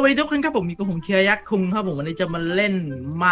วัสดีทุกคนครับผมมีกับผมเคียร์ยักษ์คุงครับผมวันนี้จะมาเล่นไม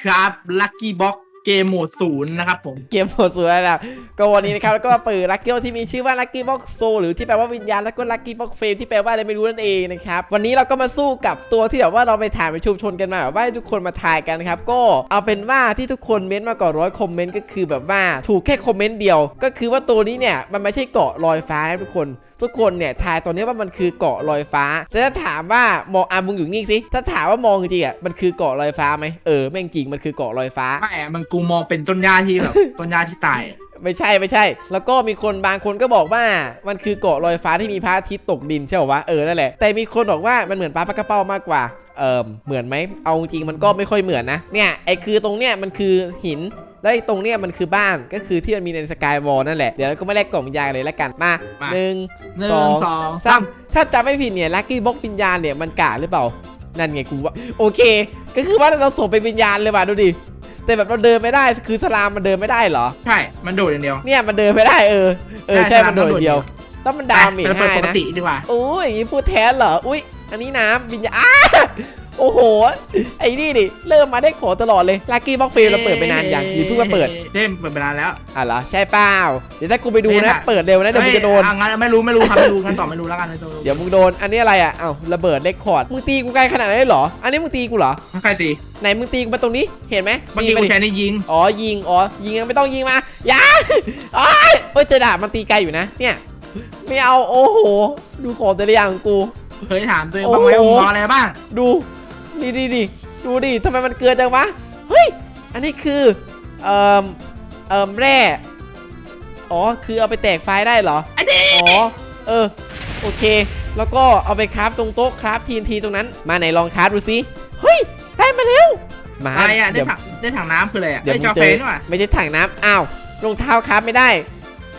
ครับลัคกี้บ็อก เกมโหมดศูนย์นะครับผม เกมโหดสุดแล้วนะก็วันนี้นะครับแล้วก็มาเปิดลักกี้ที่มีชื่อว่าลักกี้บ็อกโซหรือที่แปลว่าวิญญาณแล้วก็ลักกี้บ็อกเฟมที่แปลว่าอะไรไม่รู้นั่นเองนะครับวันนี้เราก็มาสู้กับตัวที่แบบว่าเราไปถ่ายไปชุมชนกันมาแบบว่าให้ทุกคนมาถ่ายกันนะครับก็เอาเป็นว่าที่ทุกคนเม้นต์มาก่อนร้อยคอมเมนต์ก็คือแบบว่าถูกแค่คอมเมนต์เดียว ก็คือว่าตัวนี้เนี่ยมันไม่ใช่เกาะลอยฟ้านะทุกคนทุกคนเนี่ยทายตัวนี้ว่ามันคือเกาะลอยฟ้า แต่ถ้าถามว่ามองอะมึงอยู่นิ่งสิถ้าถามว่ามองจริงๆอะมันคือเกาะลอยฟ้าไหมเออแม่งจริงมันคือเกาะลอยฟ้าไม่อะมันกูมองเป็นต้นหญ้าที่แบบ ต้นหญ้าที่ตายอะไม่ใช่ไม่ใช่ แล้วก็มีคนบางคนก็บอกว่ามันคือเกาะลอยฟ้าที่มีพระอาทิตย์ตกดินใช่ป่าวะเออนั่นแหละแต่มีคนบอกว่ามันเหมือนปลาปลากระเป้ามากกว่าเออเหมือนไหมเอาจริงมันก็ไม่ค่อยเหมือนนะเนี่ยไอ้คือตรงเนี้ยมันคือหินแล้วไอ้ตรงเนี้ยมันคือบ้านก็คือที่มันมีในสกายวอลนั่นแหละเดี๋ยวเราก็ไม่แลกกล่องวิญญาณเลยละกันมามาหนึ่งหนึ่สองงสองสามถ้าจำไม่ผิดเนี่ยลัคกี้บ็อกวิญญาณเนี่ยมันกาหรือเปล่านั่นไงกูว่าโอเค ก็คือว่าเราส่งไปนวิญญาณเลยว่ะดูดิ แต่แบบเราเดินไม่ได้คือสลามมันเดินไม่ได้เหรอ ใช่ มันโดดอย่างเดียว เนี่ยมันเดินไม่ได้เออเออใช่ใช่สลามมันโดดมันโดดเดียวต้องมันดาเมจไปเปิดให้ปกนะติดีกว่าโอ้ยอย่างนี้พูดแทนเหรออุ้ยอันนี้น้ำวิญญาณอ้า โอ้โห ไอ้นี่ดิเริ่มมาได้ของตลอดเลยลักกี้บ็อกฟิลเราเปิดไปนานยังหรือเพิ่งมาเปิดเด้มเปิดไปนานแล้วอะเหรอใช่เปล่าเดี๋ยวถ้ากูไปดูไม่นะได้เปิดเร็วนะเดี๋ยวมึงจะโดนเฮ้ยอ่งั้นไม่รู้ไม่รู้ครับไม่รู้งั้นตอบไม่รู้แล้วกันไม่รู้เดี๋ยวมึงโดนอันนี้อะไรอะเอ้าระเบิดเลคคอร์ดมึงตีกูไกลขนาดนั้นเลยเหรอ อันนี้มึงตีกูเหรอใครตีไหนมึงตีกูมาตรงนี้เห็นไหมเมื่อกี้มากูดิใช้นี่ยิงอ๋อยิงอ๋อยิงยังไม่ต้องยิงมาอย่าอ้ายเฮ้ยแต่ดาบมันตีไกลอยู่นะ เนี่ยไม่เอาโอ้โห ดูของแต่ละอย่างของกูเคยถามตัวเองบ้างไหมโอ้มึโหงรออะไรบ้าง ดู นี่ดิดิดูดิทำไมมันเกลือจังวะ เฮ้ย อันนี้คือ เอ่อ เอ่อแร่ อ๋อ คือเอาไปแตกไฟล์ได้เหรอไอ้เด็อ๋อ เออ โอเค แล้วก็เอาไปคราฟตรงโต๊ะคราฟทีนทีตรงนั้น มาไหนลองคราฟดูสิเฮ้ย ได้มาแล้ว มาอะไรอะได้เดี๋ยว ถังได้ถังน้ำคืออะไรอะเดี๋ยวได้มึจองเจเฟอนว่ะไม่ใช่ถังน้ำอ้าวรองเท้าคราฟไม่ได้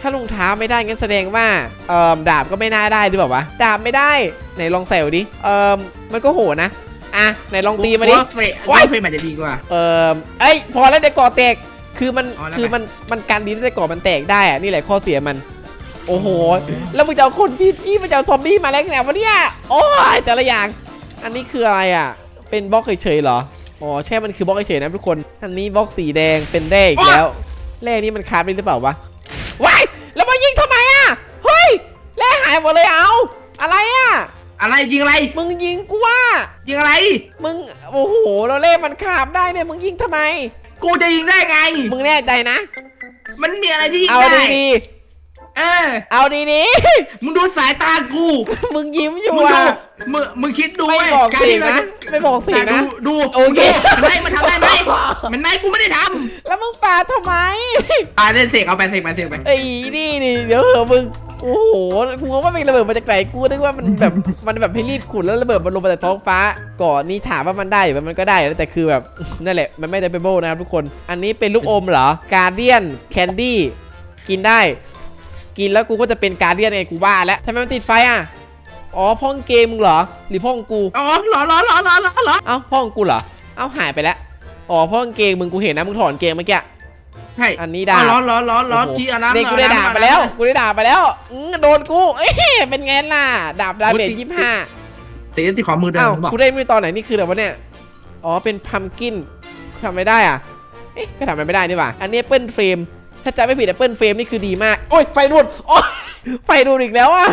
ถ้ารองเท้าไม่ได้งั้นแสดงว่าเอ่อดาบก็ไม่น่าได้หรือเปล่าวะ ดาบไม่ได้ ไหนลองใส่ดูดิเอ่อมันก็โหดนะ อะไหนลองตีมาดิกูว่าเฟะว้ายเฟะมันจะดีกว่า เอ่อเอ้ยพอแล้วเดี๋ยวก่อแตก คือมันอ๋อแล้วคือไงมันมันการดีแต่ก่อมันแตกได้อะนี่แหละข้อเสียมัน โอ้โห แล้วมึงจะเอาคนพี่พี่มันจะเอาซอมบี้มาแล้วไงวะเนี่ยโอ้ยแต่ละอย่าง อันนี้คืออะไรอะ เป็นบล็อกเฉยๆเหรอ อ๋อใช่มันคือบล็อกเฉยๆนะทุกคน อันนี้บล็อกสีแดงเป็นแร่อีกแล้ว แร่นี่มันคราฟได้หรือเปล่าวะ ว้ายแล้วมายิงทำไมอะ เฮ้ย แร่หายหมดเลยเอา อะไรอะ อะไรยิงอะไร มึงยิงกูว่า ยิงอะไร มึงโอ้โหเราเล่มันคราฟได้เนี่ยมึงยิงทำไม กูจะยิงได้ไง มึงแน่ใจนะ มันมีอะไรที่ยิงเอาได้ ดีเออ ๆเอาดีมึงดูสายตากู ๆ มึงยิ้มอยู่มึงดูอะ มึงมึงคิดดูไม่เว้ยบอกการเสียที่งเรานะจะไม่บอกเสียงนะดูดูโอเคดูไม่มันทำได้ไหมมันไม่กูไม่ได้ทแล้วมึงปาทำไมำอ่าเล่นเสกเอาไปเสกไปเสกไป ไอ้นี่นี่เดี๋ยวเหอะมึง โอ้โหกูงงว่าเป็นระเบิดมาจากไหนกูนึกว่ามันแบบมันแบบให้รีบขุดแล้วระเบิดมันลงมาจากท้องฟ้า ก่อนนี่ถามว่ามันได้หรือมันก็ได้แต่คือแบบนั่นแหละมันไม่ได้เป็นโบนะครับทุกคน อันนี้เป็นลูกอมเหรอการเดียนแคนดี้กินได้ กินแล้วกูก็จะเป็นการเดียนไงกูว่าแล้วทำไมมันติดไฟอะอ๋อพ่องเกมมึงเหรอหรือพ่องกูอ๋อหรอหรอหรอหรอหรอเอ้าพ่องกูเหรอเอ้าหายไปแล้วอ๋อพ่องเกงมึงกูเห็นนะมึงถอนเกงเมื่อกี้ ใช่อันนี้ดาบร้อนร้อนร้อนร้อนโโหจีอาน้ำนี่กูได้ดาบไปแล้ว กูได้ดาบไปแล้วอืมโดนกู เอ้ยเป็นไงล่ะดาบดาเมจยี่ห้าตีที่ขอมือเดิเอ้ามบอกกูได้ไม่ตอนไหนนี่คืออะไรวะเนี่ย อ๋อเป็นพัมกินทำไม่ได้อะ เอ๊ะก็ทำไม่ได้นี่หว่า อันนี้เปิลเฟรม ถ้าจำไม่ผิดแอปเปิลเฟรมนี่คือดีมาก โอ้ยไฟดูดโอ้ยไฟดูดอีกแล้วอะ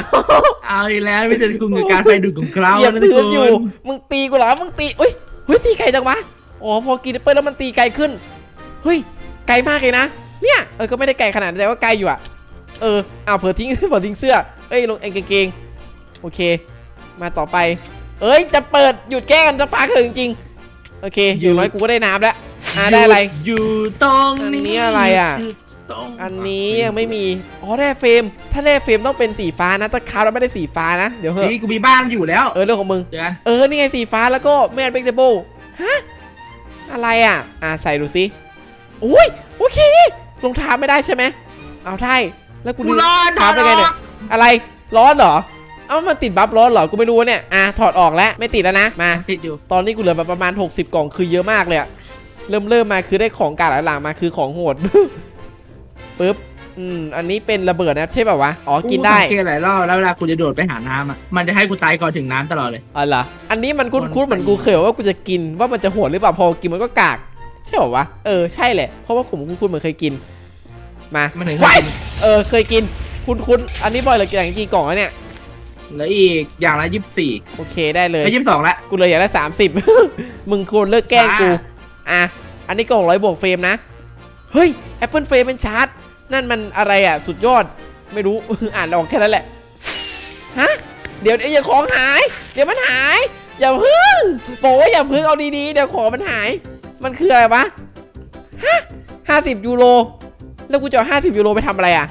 เอาอีกแล้วไม่ใช่กุมกับการไฟดูดของเราเหยียบนะทุกพื้นคอยู่ นมึงตีกูเหรอ มึงตี อุ้ยเฮ้ยตีไกลจังวะ อ๋อ พอกินแอปเปิลแล้วมันตีไกลขึ้น เฮ้ย ไกลมากเลยนะ เนี่ย เออ ก็ไม่ได้ไกลขนาดนั้นแต่ว่าไกลอยู่อะเออเอาวเผื่อทิ้งเผื่อทิ้งเสื้อ เอ้ย ลงเองกางเกงโอเค มาต่อไป เอ้ย จะเปิด หยุดแกล้งกันจะปาเถอะจริงๆ โอเค อย่างน้อยกูก็ได้น้ำแล้วอ่าได้อะไร อยู่ตรงอันนี้นี้อะไรอะยู่ตรงอันนี้ยังไม่มี อ๋อแร่เฟรม ถ้าแร่เฟรมต้องเป็นสีฟ้านะ ถ้าคราวเราไม่ได้สีฟ้านะ เดี๋ยวเหอะ นี่กูมีบ้านอยู่แล้วเออ เรื่องของมึง เดี๋ยวกันเออ นี่ไงสีฟ้าแล้วก็แมนเบกเดเบิลฮะ อะไรอะ อ่าใส่ดูสิ โอ้ยโอเครองเท้าไม่ได้ใช่ไหมเอาใช่แล้วกูกูดึงร้อนเท้าไปไงเนี่ยอะไรร้อนเหรอ เอ้ามันติดบัฟร้อนเหรอกูไม่รู้เนี่ยอะถอดออกแล้วไม่ติดแล้วนะมาติดอยู่ ตอนนี้กูเหลือแบบประมาณ 60 กล่องคือเยอะมากเลยอะเริ่มเริ่มมาคือได้ของการหลังๆมาคือของโหด ปึ๊บอืมอันนี้เป็นระเบิดนะใช่ป่าวะอ๋อกินได้สังเกตหลายรอบแล้วเวลากูจะโดดไปหาน้ำอะ มันจะให้กูตายก่อนถึงน้ำตลอดเลย อ๋อเหรออันนี้มันคุ้มันนๆเหมือนกูเคยว่ากูจะกินว่ามันจะโหดหรือเปล่าพอกินมันก็กาก ใช่ป่าวะ เออใช่แหละ เพราะว่าผมคุ้นๆเหมือนเคยกิน มามันถึงว้ายเออเคยกิน คุ้นๆอันนี้บ่อยเลยอย่างกี่กล่องแล้วเนี่ย แล้วอีกอย่างละยี่สิบสี่โอเคได้เลย แล้วยี่สิบสองละ กูเลยอยากได้สามสิบ มึงควรเลิกแกล้งกู อ่าอะ อันนี้กล่องร้อยบวกเฟรมนะ เฮ้ย Apple เฟรมเป็นชาร์จ นั่นมันอะไรอะ สุดยอด ไม่รู้ อ่านออกแค่นั้นแหละ ฮะ เดี๋ยวเดี๋ยวอย่าของหาย เดี๋ยวมันหาย อย่าพึ่งบอกว่าอย่าพึ่งเอาดีๆ เดี๋ยวของมันหาย มันคืออะไรวะฮะห้าสิบยูโร แล้วกูจะเอาห้าสิบยูโรไปทำอะไรอะ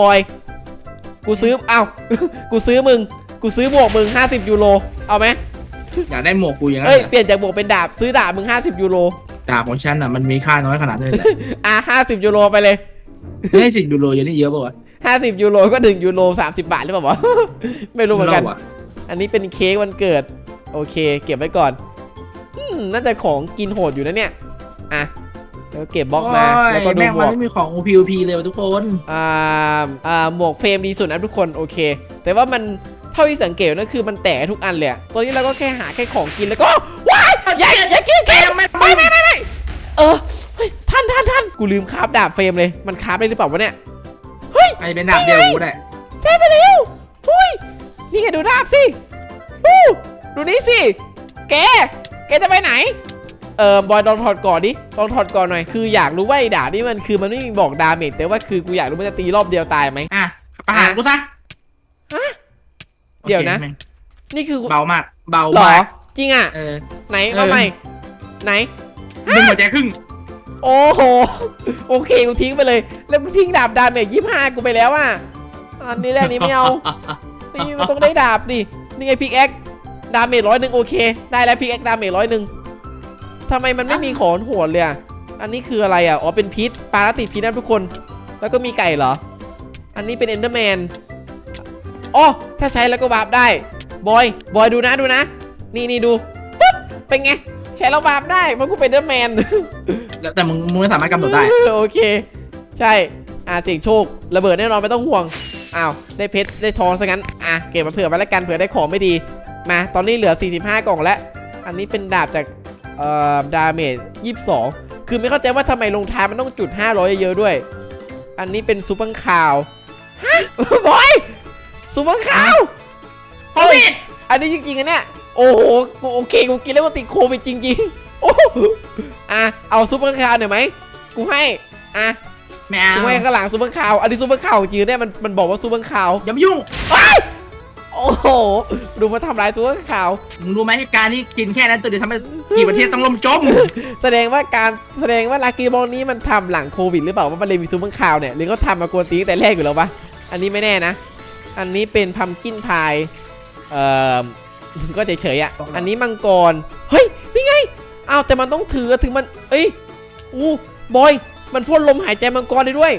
บอย กูซื้อ เอ้า กูซื้อมึง กูซื้อหมวกมึงห้าสิบยูโร เอาไหมอยากได้หมวกกูอย่างนั้นเอ้ย เหรอเปลี่ยนจากหมวกเป็นดาบ ซื้อดาบมึง50ยูโร ดาบของฉันอะมันมีค่าน้อยขนาดนั้นเลยเหรออะ50ยูโรไปเลยเฮ้ยสิบยูโรยังนี่เยอะป่าวะ50ยูโรก็1ยูโร30บาทหรือเปล่าวะ ไม่รู้เหมือนกันาะอันนี้เป็นเค้กวันเกิด โอเค เก็บไว้ก่อนอืม น่าจะของกินโหดอยู่นะเนี่ย อะแล้วเก็บบล็อกมา แล้วก็โอ้ยดูแม่งหมมันวกไม่มีของ OPOP เลยว่ะทุกคน อ่า อ่า หมวกเฟรมดีสุดนะทุกคน โอเค แต่ว่ามันเท่าที่สังเกตนั่นคือมันแตกทุกอันเลยอะตอนนี้เราก็แค่หาแค่ของกินแล้วก็ ว้ายอย่าอย่าอย่ากินเค้กไม่ไม่ไม่ไม่ไม่เออ เฮ้ย ท่านท่านท่านกูลืมคราฟดาบเฟรมเลย มันคราฟได้หรือเปล่าวะเนี่ย เฮ้ย ไอ้เป็นดาบเดียวกูได้ได้ไปแล้วหุ้ย นี่ไงดูดาบสิฮู้ดูนี่สิ แกแกจะไปไหน เออบอยลองถอดก่อนดิลองถอดก่อนหน่อยคืออยากรู้ว่าไอ้ดาบนี่มันคือมันไม่มีบอกดาเมจแต่ว่าคือกูอยากรู้มันจะตีรอบเดียวตายไหม อะประหารกูซะฮะเดี๋ยวนะ โอคแม่งนี่คือเบามาก เบาหรอมากจริงอะ เออ ไหนเออ เอาใหม่ไหน ดึงหัวใจครึ่ง โอ้โห โอเคกูทิ้งไปเลย แล้วกูทิ้งดาบดาเมจยี่ห้ากูไปแล้วอะอันนี้แหละนี่ไม่เอา นี่มันต้องได้ดาบดินี่ไงพิกแอค ดาเมจร้อยหนึ่งโอเค ได้แล้วพิกแอคดาเมจร้อยหนึ่งทำไมมันไม่มีขอนโหดเลยอะอันนี้คืออะไรอะ อ๋อ เป็นพิษ ปลาแล้วติดพิษนะทุกคน แล้วก็มีไก่เหรอ อันนี้เป็นเอนเดอร์แมนอ๋อถ้าใช้แล้วก็วาร์ปได้ บอย บอยดูนะดูนะ นี่นี่ดูปุ๊บเป็นไง ใช้แล้ววาร์ปได้เพราะกูเป็นเอนเดอร์แมน แล้วแต่มึงมึงไม่สามารถกำหนดได้ โอเค ใช่ อ่าเสี่ยงโชค ระเบิดแน่นอนไม่ต้องห่วง อ้าว ได้เพชร ได้ทองซะงั้น อะ เก็บมาเผื่อไว้แล้วกัน เผื่อได้ของไม่ดี มาตอนนี้เหลือ 45 กล่องแล้ว อันนี้เป็นดาบจากเอ่อดาเมจ22 คือไม่เข้าใจว่าทำไมลงท้ายมันต้องจุด 500 เยอะๆด้วย อันนี้เป็นซูเปอร์คาวฮะบอยซูเปอร์คาวโควิดอันนี้จริงๆอันเนี้ยโอ้โหโอเคกูกินแล้วว่าติดโควิดจริงๆโอ้โหอะเอาซูเปอร์คาวหน่อยไหมกูให้อะไม่เอากูให้ข้างหลังซูเปอร์คาวอันนี้ซูเปอร์คาวจริงๆเนี่ยมันมันบอกว่าซูเปอร์คาวอย่ามายุ่งโอ้โห ดูมาทำร้ายซูเปอร์คาว มึงรู้ไหมการที่กินแค่นั้นตัวเดียวทำให้กี่ประเทศต้องล่มจม แสดงว่าการแสดงว่าลากีบอลนี้มันทำหลังโควิดหรือเปล่าว่ามันเลยมีซูเปอร์คาวเนี่ยหรือเขาทำมากวนตีตั้งแต่แรกอยู่แล้วปะอันนี้ไม่แน่นะ อันนี้เป็นพัมกินพายเอ่อก็เฉยๆอะ อันนี้มังกร เฮ้ย นี่ไง อ้าวแต่มันต้องถือถึงมัน เอ้ย อู้บอย มันพ่นลมหายใจมังกรได้ด้วย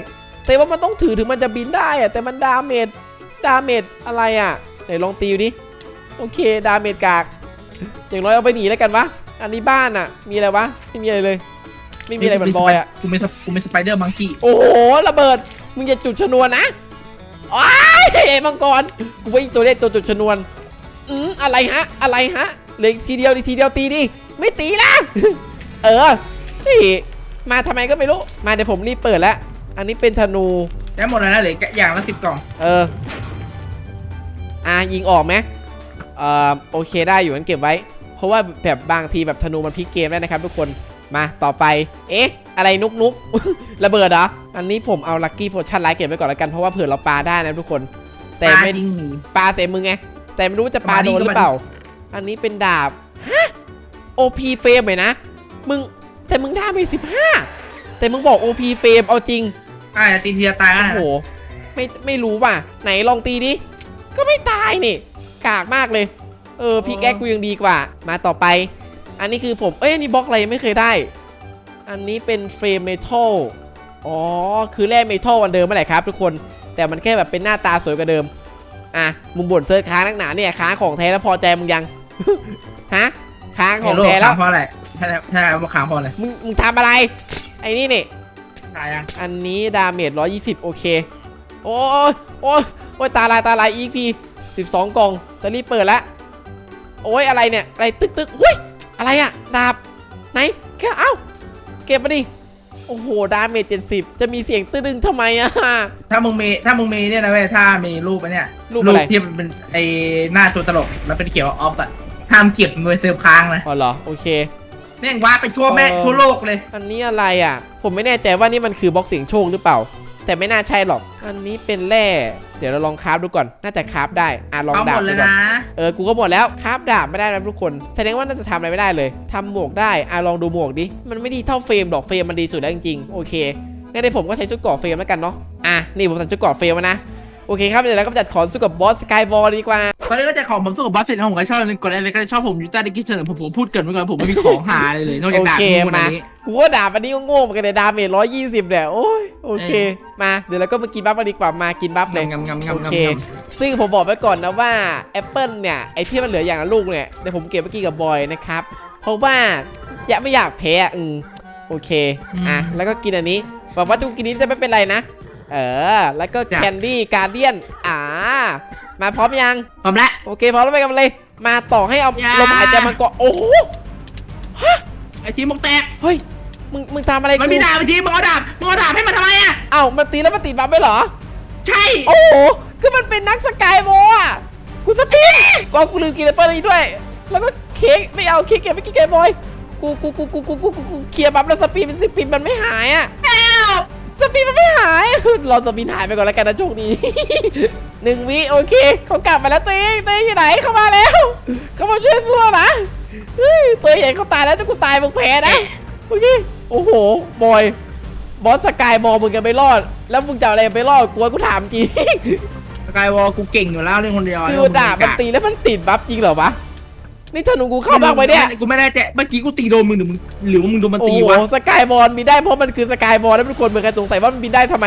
แต่ว่ามันต้องถือถึงมันจะบินได้อะแต่มันดาเมจ ดาเมจอะไรอะ ไหนลองตีดูดิโอเคดาเมจกาก อย่างน้อยเอาไปหนีแล้วกันวะอันนี้บ้านอะ มีอะไรวะไม่มีอะไรเลย ไม่มีอะไรเหมือนบอยอะกูเป็นสกูเป็นสไปเดอร์มังกี้โอ้โหระเบิดมึงอย่าจุดชนวนนะอ้ายไอ้มังกรกูว่าอีตัวเล็กตัวจุดชนวนอืมอะไรฮะ อะไรฮะเหลยทีเดียวดิทีเดียวตีดิไม่ตีนะเออนี่มาทำไมก็ไม่รู้ มาเดี๋ยวผมรีบเปิดแล้ว อันนี้เป็นธนูได้หมดแล้วนะเหลืออย่างละสิบกล่อง เออ อะยิงออกไหมเอ่อโอเคได้อยู่งั้นเก็บไว้ เพราะว่าแบบบางทีแบบธนูมันพลิกเกมได้นะครับ ทุกคนมาต่อไป เอ๊ะ อะไรนุกนุกระเบิดเหรอ อันนี้ผมเอาลั c กี้โพชั่นไลท์เก็บไว้ก่อนแล้วกันเพราะว่าเผื่อเราปาได้นะทุกคน แต่ไม่ยิงหนี ปาเสมึงไง แต่ไม่รู้ว่าจะปามาดิโดนหรือเปล่า อันนี้เป็นดาบฮะ OP เฟรมเลยนะ มึงแต่มึงได้ไปสิบห้าแต่มึงบอก OP เฟรมเอาจริง อ่าตีเทียตายกันโอ้โหไม่ไม่รู้ว่ะ ไหนลองตีดิ ก็ไม่ตายนี่กากมากเลย เออพี่แก๊กกูยังดีกว่า มาต่อไป อันนี้คือผม เอ้ยอันนี่บล็อกอะไรยังไม่เคยได้ อันนี้เป็นเฟรมเมทัลอ๋อ คือแร่เมทัลวันเดิมไม่แหละครับทุกคน แต่มันแค่แบบเป็นหน้าตาสวยกว่าเดิม อะ มึงบ่นเซิร์ชค้างนักหนาเนี่ยค้างของแท้แล้วพอใจมึงยัง ฮะ ค้างขเฮองโร่แท้แล้ค้าวงเพราะอะไรถ้าถ้าว่าค้างเพราะอะไร มึงมึงทำอะไร ไอ้นี่นี่ตายยังอันนี้ดาเมจ120 โอเค โอ้ยโอ้ย โอ้ยตาลายตาลาย EP 12กล่องจะรีบเปิดละโอ้ยอะไรเนี่ยอะไรตึกตึกอุ้ยอะไรอะดาบไหนแค่เอ้าเก็บมาดิโอ้โหดาเมจ70จะมีเสียงตึ้งๆทำไมอะถ้ามึงมีถ้ามึงมีเนี่ยนะเว้ยถ้ามีรูปอันเนี้ยรูปอะไรที่มันเป็นไอหน้าตัวตลกแล้วเป็นเขียวออฟอะห้ามเก็บมือเซอร์ค้างนะอ๋อเหรอโอเคแม่งว้าไปทั่วแม่เออทั่วโลกเลย อันนี้อะไรอะ ผมไม่แน่ใจว่านี่มันคือบล็อกเสียงโชคหรือเปล่า แต่ไม่น่าใช่หรอก อันนี้เป็นแร่ เดี๋ยวเราลองคราฟดูก่อน น่าจะคราฟได้ อะลองเอาดาหมบดดูเลยก่อน นะ เออ กูก็หมดแล้วคราฟดาบไม่ได้นะทุกคน แสดงว่าน่าจะทำอะไรไม่ได้เลย ทำหมวกได้ อะลองดูหมวกดิ มันไม่ดีเท่าเฟรมดอกเฟรมมันดีสุดแล้วจริงๆ โอเค งั้นเดี๋ยวผมก็ใช้ชุดเกราะเฟรมแล้วกันเนาะ อะ นี่ผมใส่ชุดเกราะเฟรมมานะ โอเคครับเดี๋ยวเราก็จัดของสู้กับบอสสกายบอลดีกว่า ตอนนี้ก็จะของผมสู้กับบัสเซ็ตผมก็ชอบกดอะไรก็ชอบผมยูต้าดิกิเชนผมผมพูดเกินไว้ก่อนผมไม่มีของหาเลยเลยนอกจากดาบโอเคมูนอันมานี้ กูว่าดาบอันนี้ก็โง่เหมือนกันเลยดาเมจร้อยยี่สิบเนี่ยโอ้ยโอเค เออ มาเดี๋ยวเราก็มากินบัฟกันดีกว่ามากินบัฟเลย งำงำงำโองำเคงำซึ่งผมบอกไว้ก่อนนะว่าแอปเปิลเนี่ย ไอที่มันเหลืออย่างละลูกเนี่ยเดี๋ยวผมเก็บไว้กินกับบอยนะครับ เพราะว่าอยากไม่อยากแพ้อะอืมโอเค อะแล้วก็กินอันนี้บอกว่าทุกกินนี้จะไม่เป็นไรนะ เออ แล้วก็แคนดี้การเดียนอ่า มาพร้อมยัง พร้อมแล้ว โอเคพร้อมแล้วไปกันเลย มาต่อให้เอาอาลมหายใจมันก็โอ้โหฮะไอชีมกแตก เฮ้ยมึงมึงทำอะไรมันมีดาบไอชีมึงเอาดาบมึงเอาดาบให้มันทำไมอะ เอ้ามันตีแล้วมันติดบับไปเหรอ ใช่โอ้โหคือมันเป็นนักสกายโวอะกูสปีดก็กูลืมกินแอปเปิ้ลนี้ด้วย แล้วก็เค้กไม่เอาเค้กเก็บไม่กินเกมบอยกูกูกูกูกูกูกูเคลียร์บับแล้วสปีดมันสปีดมันไม่หายอะ สปินมันไม่หายรอสปินหายไปก่อนแล้วกันนะโชคดีหนึ่งวิโอเคเขากลับมาแล้วเต้ยเต้ยอยู่ไหนเข้ามาแล้วเขามาช่วยสู้เรานะเฮ้ยเต้ยเห็นเขาตายแล้วถ้ากูตายมึงแพ้นะโอเคโอ้โหบอยบอสสกายบอลมึงจะไม่รอด แล้วมึงจะเอาอะไรไปรอดกลัวกูถามจริงสกายวอลกูเก่งอยู่แล้วเรื่องคนเดียวคือดาบมันตีแล้วมันติดบัฟจริงเหรอวะ นี่ธนูกูเข้าบ้างไหมเนี่ยกูไม่ได้แจะเมื่อกี้กูตีโดนมึงหรือมึงหรือว่ามึงโดนมันโอ้ตีโหวะสกายบอลบินได้เพราะมันคือสกายบอลแล้วทุกคนเหมือนกันสงสัยว่ามันบินได้ทำไม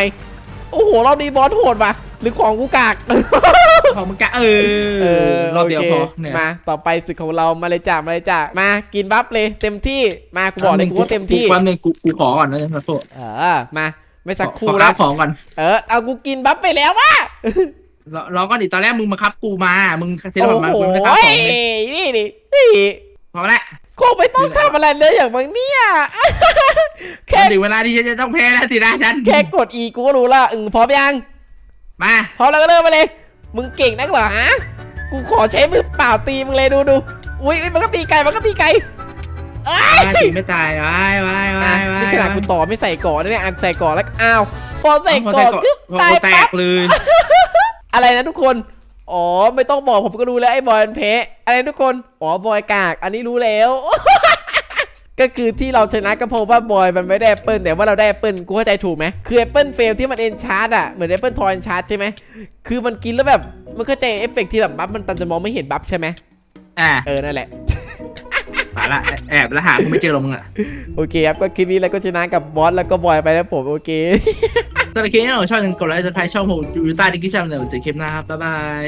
โอ้โหรอบนี้บอสโหดว่ะหรือของกูกาก ของมึงกะเออรอบเดียวพอโคเนี่ย มาต่อไปศึกของเรามาเลยจ้ามาเลยจ้ามากินบัฟเลยเต็มที่มากูบอกเลยกูว่าเต็มที่แป๊บนึงกูกูขอก่อนนะจ๊ะโทษเออมาไม่สักครู่ขอแล้รัวบของก่อน เออเอากูกินบัฟไปแล้วว่ะ รอรอก่อนดิตอนแรกมึงมาคับกูมา มึงเทเลโอ้พอร์ตมาโหมึงไม่คับของเลยนี่ดินี่พอแล้วคงไม่ต้องทำอะไรเลยอย่างบางเนี่ย แค่ถึงเวลาที่ฉันจะต้องแพ้แล้วสินะฉันแค่กด E กูก็รู้ละอึงพร้อมยังมาพร้อมแล้วก็เริ่มไปเลย มึงเก่งนักเหรอฮะกูขอใช้มือเปล่าตีมึงเลยดูดูอุ้ยอุ๊ยมันก็ตีไก่มันก็ตีไก่เอ้ย มาสิไม่ตายว้ายว้ายอะว้ายว้ายนี่ขนาดกูต่อไม่ใส่ก่อนนะเนี่ยอันใส่ก่อนแล้วอ้าวพอใส่พอก่แตอนกกึ๊บพอตายแตปั๊กบเลย อะไรนะทุกคน อ๋อ ไม่ต้องบอกผมก็รู้แล้วไอ้บอยมันเพะอะไรนะทุกคน อ๋อ บอยกาก อันนี้รู้แล้ว ก็คือที่เราชนะก็เพราะว่าบอยมันไม่ได้แอปเปิลแต่ว่าเราได้แอปเปิลกูเข้าใจถูกไหมคือแอปเปิลเฟลที่มันเอนชาร์ดอะเหมือนแอปเปิลทอยเอนชาร์ดใช่ไหมคือมันกินแล้วแบบมันเข้าใจเอฟเฟกต์ที่แบบบัฟมันตันจะมองไม่เห็นบัฟใช่ไหมอ่า เออนั่นแหละ มาละแอบแล้วหากูไม่เจอหรอกมึงอะโอเคครับก็คลิปนี้เราก็ชนะกับบอสแล้วก็บอยไปแล้วผมโอเค สำหรับคลิปนี้เราชอบกันกดไลค์จะใครชอบผมอยู่ใต้ดิสคริปชั่นเดี๋ยวเจอคลิปหน้าครับบ๊ายบาย